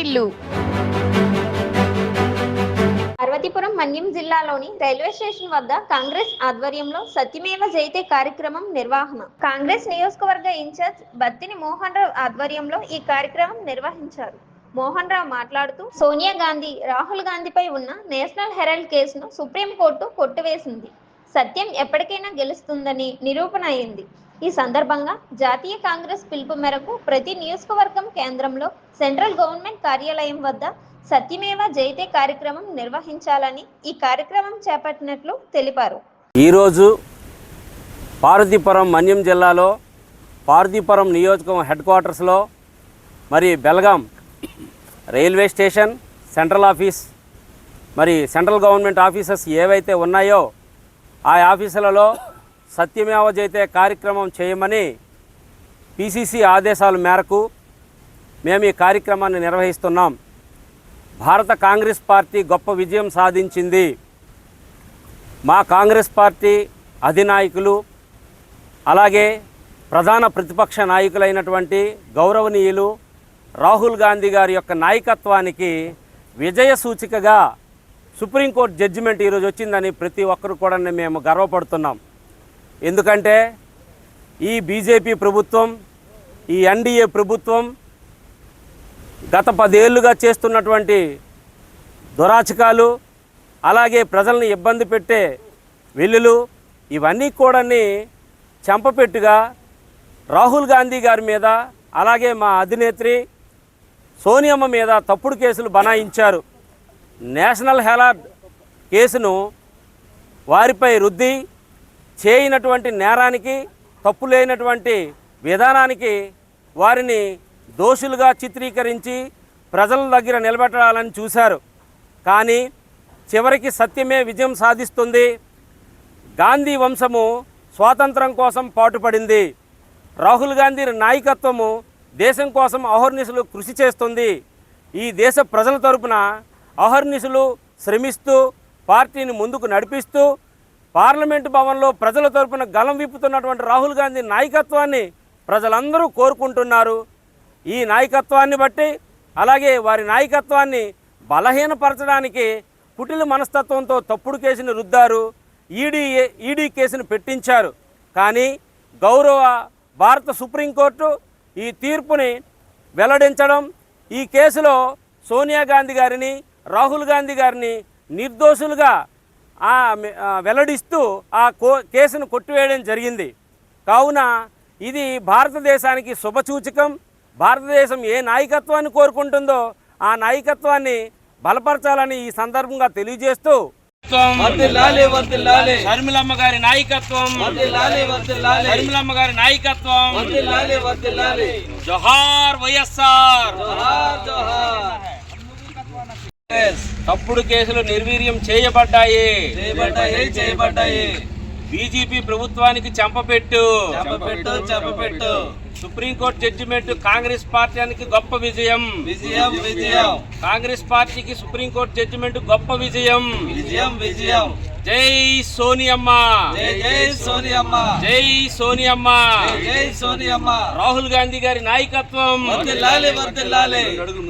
వారిల్లు పార్వతీపురం మన్యం జిల్లాలోని railway station వద్ద కాంగ్రెస్ ఆధ్వర్యంలో సత్యమేవ జైతే కార్యక్రమం నిర్వహణ. కాంగ్రెస్ నియోజకవర్గ ఇన్ఛార్జ్ బత్తిని మోహన్ రావు ఆధ్వర్యంలో ఈ కార్యక్రమం నిర్వహించారు. మోహన్ రావు మాట్లాడుతూ సోనియా గాంధీ రాహుల్ గాంధీపై ఉన్న నేషనల్ హెరాల్డ్ కేసును సుప్రీంకోర్టు కొట్టివేసింది సత్యం ఎప్పటికైనా గెలుస్తుందని నిరూపణ అయింది. ఈ సందర్భంగా జాతీయ కాంగ్రెస్ పిలుపు మేరకు ప్రతి నియోజకవర్గం కేంద్రంలో సెంట్రల్ గవర్నమెంట్ కార్యాలయం వద్ద సత్యమేవ జయతే కార్యక్రమం నిర్వహించాలని ఈ కార్యక్రమం చేపట్టినట్లు తెలిపారు. ఈరోజు పార్వతీపురం మన్యం జిల్లాలో పార్వతీపురం నియోజకం హెడ్ క్వార్టర్స్లో మరి Belgaum railway station central office మరి సెంట్రల్ గవర్నమెంట్ ఆఫీసెస్ ఏవైతే ఉన్నాయో ఆ ఆఫీసులలో సత్యమేవ జైతే కార్యక్రమం చేయమని పిసిసి ఆదేశాల మేరకు మేము ఈ కార్యక్రమాన్ని నిర్వహిస్తున్నాం. భారత కాంగ్రెస్ పార్టీ గొప్ప విజయం సాధించింది. మా కాంగ్రెస్ పార్టీ అధినాయకులు అలాగే ప్రధాన ప్రతిపక్ష నాయకులైనటువంటి గౌరవనీయులు రాహుల్ గాంధీ గారి యొక్క నాయకత్వానికి విజయ సూచికగా సుప్రీంకోర్టు జడ్జిమెంట్ ఈరోజు వచ్చిందని ప్రతి ఒక్కరు కూడా మేము గర్వపడుతున్నాం. ఎందుకంటే ఈ బీజేపీ ప్రభుత్వం ఈ ఎన్డీఏ ప్రభుత్వం గత పదేళ్ళుగా చేస్తున్నటువంటి దురాచకాలు అలాగే ప్రజల్ని ఇబ్బంది పెట్టే వెల్లులు ఇవన్నీ కూడాని చెంపపెట్టుగా రాహుల్ గాంధీ గారి మీద అలాగే మా అధినేత్రి సోనియమ్మ మీద తప్పుడు కేసులు బనాయించారు. నేషనల్ హెరాల్డ్ కేసును వారిపై రుద్ది చేయనటువంటి నేరానికి తప్పు లేనటువంటి విధానానికి వారిని దోషులుగా చిత్రీకరించి ప్రజల దగ్గర నిలబెట్టాలని చూశారు. కానీ చివరికి సత్యమే విజయం సాధిస్తుంది. గాంధీ వంశము స్వాతంత్రం కోసం పాటుపడింది. రాహుల్ గాంధీ నాయకత్వము దేశం కోసం అహర్నిశలు కృషి చేస్తుంది. ఈ దేశ ప్రజల తరపున అహర్నిశలు శ్రమిస్తూ పార్టీని ముందుకు నడిపిస్తూ పార్లమెంటు భవన్లో ప్రజల తరపున గలం విప్పుతున్నటువంటి రాహుల్ గాంధీ నాయకత్వాన్ని ప్రజలందరూ కోరుకుంటున్నారు. ఈ నాయకత్వాన్ని బట్టి అలాగే వారి నాయకత్వాన్ని బలహీనపరచడానికి కుటిల మనస్తత్వంతో తప్పుడు కేసును రుద్దారు ఈడీ ఈడీ కేసును పెట్టించారు. కానీ గౌరవ భారత సుప్రీంకోర్టు ఈ తీర్పుని వెల్లడించడం ఈ కేసులో సోనియా గాంధీ గారిని రాహుల్ గాంధీ గారిని నిర్దోషులుగా వెల్లడిస్తూ ఆ కో కేసును కొట్టివేయడం జరిగింది. కావున ఇది భారతదేశానికి శుభసూచకం. భారతదేశం ఏ నాయకత్వాన్ని కోరుకుంటుందో ఆ నాయకత్వాన్ని బలపరచాలని ఈ సందర్భంగా తెలియజేస్తూ షర్మిలమ్మ గారి నాయకత్వం. గారి నాయకత్వం. జోహార్ వైఎస్ఆర్. జోహార్. జోహార్. తప్పుడు కేసులు నిర్వీర్యం చేయబడ్డాయి. చేయబడ్డాయి చేయబడ్డాయి. బీజేపీ ప్రభుత్వానికి చెంపపెట్టు సుప్రీంకోర్టు జడ్జిమెంట్ కాంగ్రెస్ పార్టీకి గొప్ప విజయం. విజయం విజయం. కాంగ్రెస్ పార్టీకి సుప్రీంకోర్టు జడ్జిమెంట్ గొప్ప విజయం. విజయం విజయం. జై సోనియమ్మ. జై జై సోనియమ్మ. జై సోనియమ్మ. జై జై సోనియమ్మ. రాహుల్ గాంధీ గారి నాయకత్వం. అడుగులు